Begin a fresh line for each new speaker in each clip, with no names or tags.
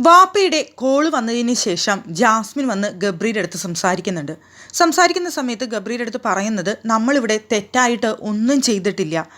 വാപ്പയുടെ കോൾ വന്നതിന് ശേഷം ജാസ്മിൻ വന്ന് ഗബ്രിയുടെ അടുത്ത് സംസാരിക്കുന്നുണ്ട്. സംസാരിക്കുന്ന സമയത്ത് ഗബ്രിയുടെ അടുത്ത് പറയുന്നത് നമ്മളിവിടെ തെറ്റായിട്ട് ഒന്നും ചെയ്തിട്ടില്ല.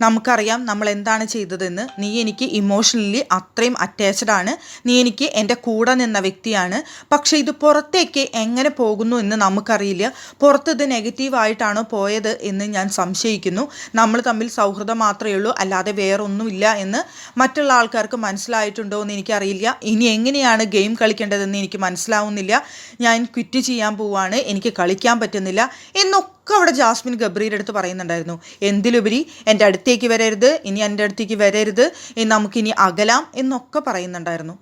നമുക്കറിയാം നമ്മൾ എന്താണ് ചെയ്തതെന്ന്. നീ എനിക്ക് ഇമോഷണലി അത്രയും അറ്റാച്ച്ഡ് ആണ്. നീ എനിക്ക് എന്റെ കൂടെ നിന്ന വ്യക്തിയാണ്. പക്ഷേ ഇത് പുറത്തേക്ക് എങ്ങനെ പോകുന്നു എന്ന് നമുക്കറിയില്ല. പുറത്ത് ഇത് നെഗറ്റീവായിട്ടാണോ പോയത് എന്ന് ഞാൻ സംശയിക്കുന്നു. നമ്മൾ തമ്മിൽ സൗഹൃദം മാത്രമേ ഉള്ളൂ. അല്ലാതെ വേറൊന്നുമില്ല എന്ന് മറ്റുള്ള ആൾക്കാർക്ക് മനസ്സിലായിട്ടുണ്ടോ എന്ന് എനിക്കറിയില്ല. ഇനി എങ്ങനെയാണ് ഗെയിം കളിക്കേണ്ടതെന്ന് എനിക്ക് മനസ്സിലാവുന്നില്ല. ഞാൻ ക്വിറ്റ് ചെയ്യാൻ പോവാണ്. എനിക്ക് കളിക്കാൻ പറ്റുന്നില്ല. എന്നൊക്കെ ഒക്കെ അവിടെ ജാസ്മിൻ ഗബ്രിയുടെ അടുത്ത് പറയുന്നുണ്ടായിരുന്നു. എന്തിലുപരി എന്റെ അടുത്തേക്ക് വരരുത് ഇനി എന്റെ അടുത്തേക്ക് വരരുത് നമുക്കിനി അകലാം എന്നൊക്കെ പറയുന്നുണ്ടായിരുന്നു.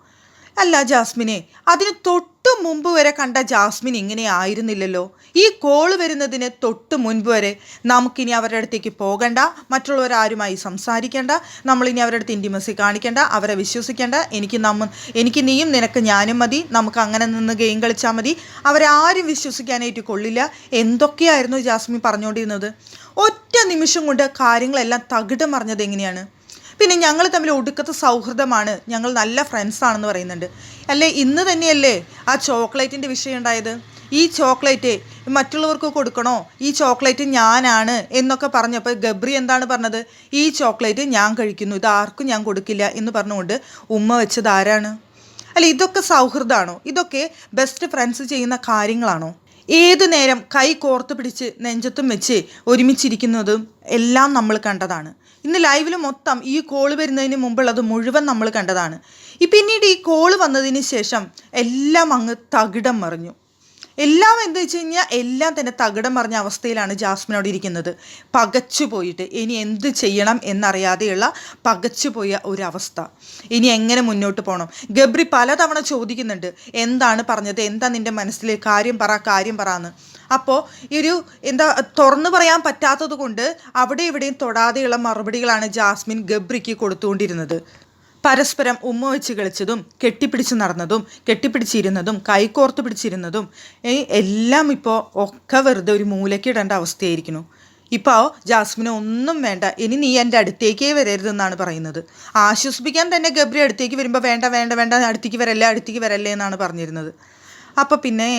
അല്ല ജാസ്മിനെ അതിന് തൊട്ട് മുമ്പ് വരെ കണ്ട ജാസ്മിൻ ഇങ്ങനെ ആയിരുന്നില്ലല്ലോ. ഈ കോൾ വരുന്നതിന് തൊട്ട് മുൻപ് വരെ നമുക്കിനി അവരുടെ അടുത്തേക്ക് പോകണ്ട മറ്റുള്ളവരാരുമായി സംസാരിക്കേണ്ട നമ്മളിനി അവരുടെ അടുത്ത് ഇന്റിമസി കാണിക്കേണ്ട അവരെ വിശ്വസിക്കേണ്ട. എനിക്ക് നമ്മ എനിക്ക് നീയും നിനക്ക് ഞാനും മതി. നമുക്ക് അങ്ങനെ നിന്ന് ഗെയിം കളിച്ചാൽ മതി. അവരാരും വിശ്വസിക്കാനായിട്ട് കൊള്ളില്ല. എന്തൊക്കെയായിരുന്നു ജാസ്മിൻ പറഞ്ഞുകൊണ്ടിരുന്നത് ഒറ്റ നിമിഷം കൊണ്ട് കാര്യങ്ങളെല്ലാം തകിടം മറിഞ്ഞത് എങ്ങനെയാണ്? പിന്നെ ഞങ്ങൾ തമ്മിൽ ഒടുക്കത്തെ സൗഹൃദമാണ്. ഞങ്ങൾ നല്ല ഫ്രണ്ട്സ് ആണെന്ന് പറയുന്നുണ്ട്. അല്ലേ? ഇന്ന് തന്നെയല്ലേ ആ ചോക്ലേറ്റിന്റെ വിഷയം ഉണ്ടായത്? ഈ ചോക്ലേറ്റ് മറ്റുള്ളവർക്ക് കൊടുക്കണോ? ഈ ചോക്ലേറ്റ് ഞാനാണ് എന്നൊക്കെ പറഞ്ഞപ്പോൾ ഗബ്രി എന്താണ് പറഞ്ഞത്? ഈ ചോക്ലേറ്റ് ഞാൻ കഴിക്കുന്നു. ഇത് ആർക്കും ഞാൻ കൊടുക്കില്ല എന്ന് പറഞ്ഞുകൊണ്ട് ഉമ്മ വെച്ചത് ആരാണ്? അല്ല ഇതൊക്കെ സൗഹൃദമാണോ ഇതൊക്കെ ബെസ്റ്റ് ഫ്രണ്ട്സ് ചെയ്യുന്ന കാര്യങ്ങളാണോ? ഏത് നേരം കൈ കോർത്ത് പിടിച്ച് നെഞ്ചത്തും വെച്ച് ഒരുമിച്ചിരിക്കുന്നതും എല്ലാം നമ്മൾ കണ്ടതാണ്. ഇന്ന് ലൈവിൽ മൊത്തം ഈ കോൾ വരുന്നതിന് മുമ്പുള്ളത് മുഴുവൻ നമ്മൾ കണ്ടതാണ്. പിന്നീട് ഈ കോൾ വന്നതിന് ശേഷം എല്ലാം അങ്ങ് തകിടം മറിഞ്ഞു. എല്ലാം എന്ത് വെച്ച് കഴിഞ്ഞാൽ എല്ലാം തന്നെ തകിടം മറിഞ്ഞ അവസ്ഥയിലാണ് ജാസ്മിനോട് ഇരിക്കുന്നത്. പകച്ചു പോയിട്ട് ഇനി എന്ത് ചെയ്യണം എന്നറിയാതെയുള്ള പകച്ചു പോയ ഒരവസ്ഥ. ഇനി എങ്ങനെ മുന്നോട്ട് പോകണം ഗബ്രി പലതവണ ചോദിക്കുന്നുണ്ട് എന്താണ് പറഞ്ഞത്? എന്താ നിന്റെ മനസ്സിൽ കാര്യം പറ കാര്യം പറ എന്ന് അപ്പോൾ ഈ ഒരു എന്താ തുറന്നു പറയാൻ പറ്റാത്തത് കൊണ്ട് അവിടെ ഇവിടെയും തൊടാതെയുള്ള മറുപടികളാണ് ജാസ്മിൻ ഗബ്രിക്ക് കൊടുത്തുകൊണ്ടിരുന്നത്. പരസ്പരം ഉമ്മ വെച്ച് കളിച്ചതും കെട്ടിപ്പിടിച്ച് നടന്നതും കെട്ടിപ്പിടിച്ചിരുന്നതും കൈകോർത്ത് പിടിച്ചിരുന്നതും എല്ലാം ഇപ്പോൾ ഒക്കെ വെറുതെ ഒരു മൂലയ്ക്കിടേണ്ട അവസ്ഥയായിരിക്കുന്നു. ഇപ്പോൾ ജാസ്മിന് ഒന്നും വേണ്ട ഇനി നീ എന്റെ അടുത്തേക്കേ വരരുതെന്നാണ് പറയുന്നത്. ആശ്വസിപ്പിക്കാൻ തന്നെ ഗബ്രി അടുത്തേക്ക് വരുമ്പോൾ വേണ്ട വേണ്ട വേണ്ട അടുത്തേക്ക് വരല്ലേ അടുത്തേക്ക് വരല്ലേ എന്നാണ് പറഞ്ഞിരുന്നത്. അപ്പോൾ പിന്നെ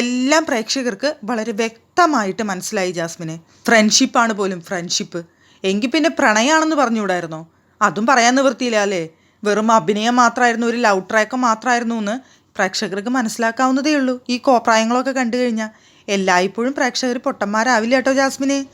എല്ലാം പ്രേക്ഷകർക്ക് വളരെ വ്യക്തമായിട്ട് മനസ്സിലായി ജാസ്മിനെ. ഫ്രണ്ട്ഷിപ്പാണ് പോലും ഫ്രണ്ട്ഷിപ്പ്. എങ്കിൽ പിന്നെ പ്രണയമാണെന്ന് പറഞ്ഞുകൂടായിരുന്നോ? അതും പറയാൻ നിവൃത്തിയില്ല അല്ലേ? വെറും അഭിനയം മാത്രമായിരുന്നു ഒരു ലവ് ട്രാക്ക് മാത്രമായിരുന്നു എന്ന് പ്രേക്ഷകർക്ക് മനസ്സിലാക്കാവുന്നതേ ഉള്ളൂ. ഈ കോപ്രായങ്ങളൊക്കെ കണ്ടു കഴിഞ്ഞാൽ എല്ലായ്പ്പോഴും പ്രേക്ഷകർ പൊട്ടന്മാരാവില്ല കേട്ടോ ജാസ്മിനെ.